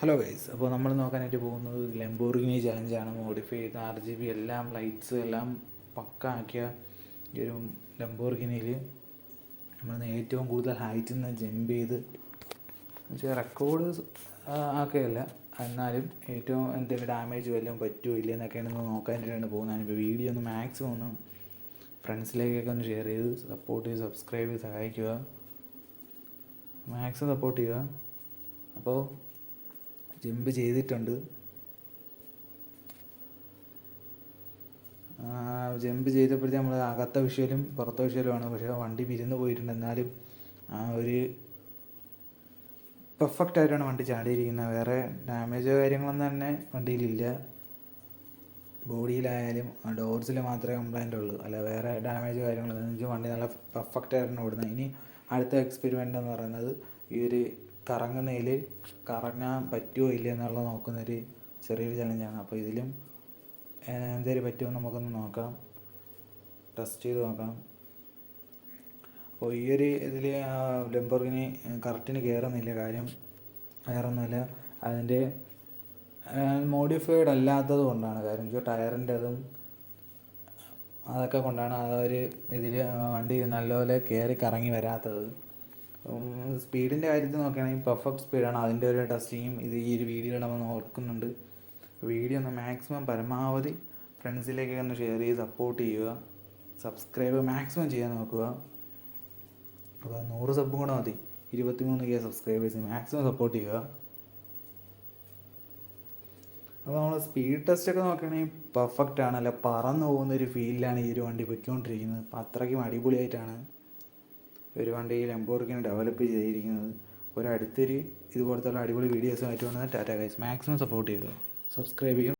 Hello guys അപ്പോൾ നമ്മൾ നോക്കാനായിട്ട് പോകുന്നത് ലംബോർഗിനി ചലഞ്ചാണ് മോഡിഫൈ ചെയ്ത ആർ ജി ബി എല്ലാം ലൈറ്റ്സ് എല്ലാം പക്ക ആക്കിയ ഈ ഒരു ലംബോർഗിനിയിൽ നമ്മൾ ഏറ്റവും കൂടുതൽ ഹൈറ്റിൽ നിന്ന് ജമ്പ് ചെയ്ത് വെച്ചാൽ റെക്കോർഡ് ആക്കുകയല്ല. എന്നാലും ഏറ്റവും എന്തെങ്കിലും ഡാമേജ് വല്ലതും പറ്റുമോ ഇല്ല എന്നൊക്കെയാണ് ഒന്ന് നോക്കാനായിട്ടാണ് പോകുന്നത്. ഞാനിപ്പോൾ വീഡിയോ ഒന്ന് മാക്സിമം ഒന്ന് ഫ്രണ്ട്സിലേക്കൊക്കെ ഒന്ന് ഷെയർ ചെയ്ത് സപ്പോർട്ട് ചെയ്ത് സബ്സ്ക്രൈബ് ചെയ്ത് സഹായിക്കുക. മാക്സിമം സപ്പോർട്ട് ചെയ്യുക. അപ്പോൾ ജമ്പ് ചെയ്തിട്ടുണ്ട്. ജമ്പ് ചെയ്തപ്പോഴത്തെ നമ്മൾ അകത്ത വിഷ്വലും പുറത്തെ വിഷ്വലുമാണ് പക്ഷേ വണ്ടി വിരുന്ന് പോയിട്ടുണ്ട്. എന്നാലും ആ ഒരു പെർഫെക്റ്റ് ആയിട്ടാണ് വണ്ടി ചാടിയിരിക്കുന്നത്. വേറെ ഡാമേജോ കാര്യങ്ങളൊന്നും തന്നെ വണ്ടിയിലില്ല. ബോഡിയിലായാലും ഡോർസിൽ മാത്രമേ കംപ്ലൈന്റ് ഉള്ളൂ. അല്ല വേറെ ഡാമേജോ കാര്യങ്ങളൊന്നും വണ്ടി നല്ല പെർഫെക്റ്റ് ആയിട്ടാണ് ഓടുന്നത്. ഇനി അടുത്ത എക്സ്പെരിമെന്റ് എന്ന് പറയുന്നത് ഈ ഒരു കറങ്ങുന്നതിൽ കറങ്ങാൻ പറ്റുമോ ഇല്ലയോ എന്നുള്ളത് നോക്കുന്നൊരു ചെറിയൊരു ചലഞ്ചാണ് അപ്പോൾ ഇതിലും എന്തേലും പറ്റുമോ നമുക്കൊന്ന് നോക്കാം. ടെസ്റ്റ് ചെയ്ത് നോക്കാം. അപ്പോൾ ഈ ഒരു ഇതിൽ ലംബോർഗിനി കറക്റ്റിന് കയറുന്നില്ല കാര്യം. വേറൊന്നുമില്ല. അതിന്റെ മോഡിഫൈഡ് അല്ലാത്തത് കൊണ്ടാണ്. കാര്യം വെച്ചാൽ ടയറിന്റെതും അതൊക്കെ കൊണ്ടാണ് ആ ഒരു ഇതിൽ വണ്ടി നല്ലപോലെ കയറി കറങ്ങി വരാത്തത്. സ്പീഡിന്റെ കാര്യത്തിൽ നോക്കുകയാണെങ്കിൽ പെർഫെക്റ്റ് സ്പീഡാണ് അതിന്റെ ഒരു ടെസ്റ്റിങ്ങും ഇത് ഈ ഒരു വീഡിയോ നമ്മൾ നോക്കുന്നുണ്ട് വീഡിയോ ഒന്ന് മാക്സിമം പരമാവധി ഫ്രണ്ട്സിലേക്കൊക്കെ ഒന്ന് ഷെയർ ചെയ്ത് സപ്പോർട്ട് ചെയ്യുക. സബ്സ്ക്രൈബ് മാക്സിമം ചെയ്യാൻ നോക്കുക. അപ്പോൾ നൂറ് സബും കൂടെ മതി. ഇരുപത്തിമൂന്ന് കെ സബ്സ്ക്രൈബേഴ്സ് മാക്സിമം സപ്പോർട്ട് ചെയ്യുക. അപ്പോൾ നമ്മൾ സ്പീഡ് ടെസ്റ്റ് ഒക്കെ നോക്കുകയാണെങ്കിൽ പെർഫെക്റ്റ് ആണ്. അല്ല പറന്നു പോകുന്ന ഒരു ഫീലിലാണ് ഈ ഒരു വണ്ടി പൊയ്ക്കൊണ്ടിരിക്കുന്നത്. അപ്പോൾ അത്രയ്ക്കും അടിപൊളിയായിട്ടാണ്. ഒരു വണ്ടിയിൽ എംബോർക്കിനെ ഡെവലപ്പ് ചെയ്തിരിക്കുന്നത്. ഒരു അടുത്തൊരു ഇതുപോലത്തെ അടിപൊളി വീഡിയോസ് ആയിട്ട് വന്നാൽ ടാറ്റ ഗൈസ് മാക്സിമം സപ്പോർട്ട് ചെയ്യുക. സബ്സ്ക്രൈബ് ചെയ്യും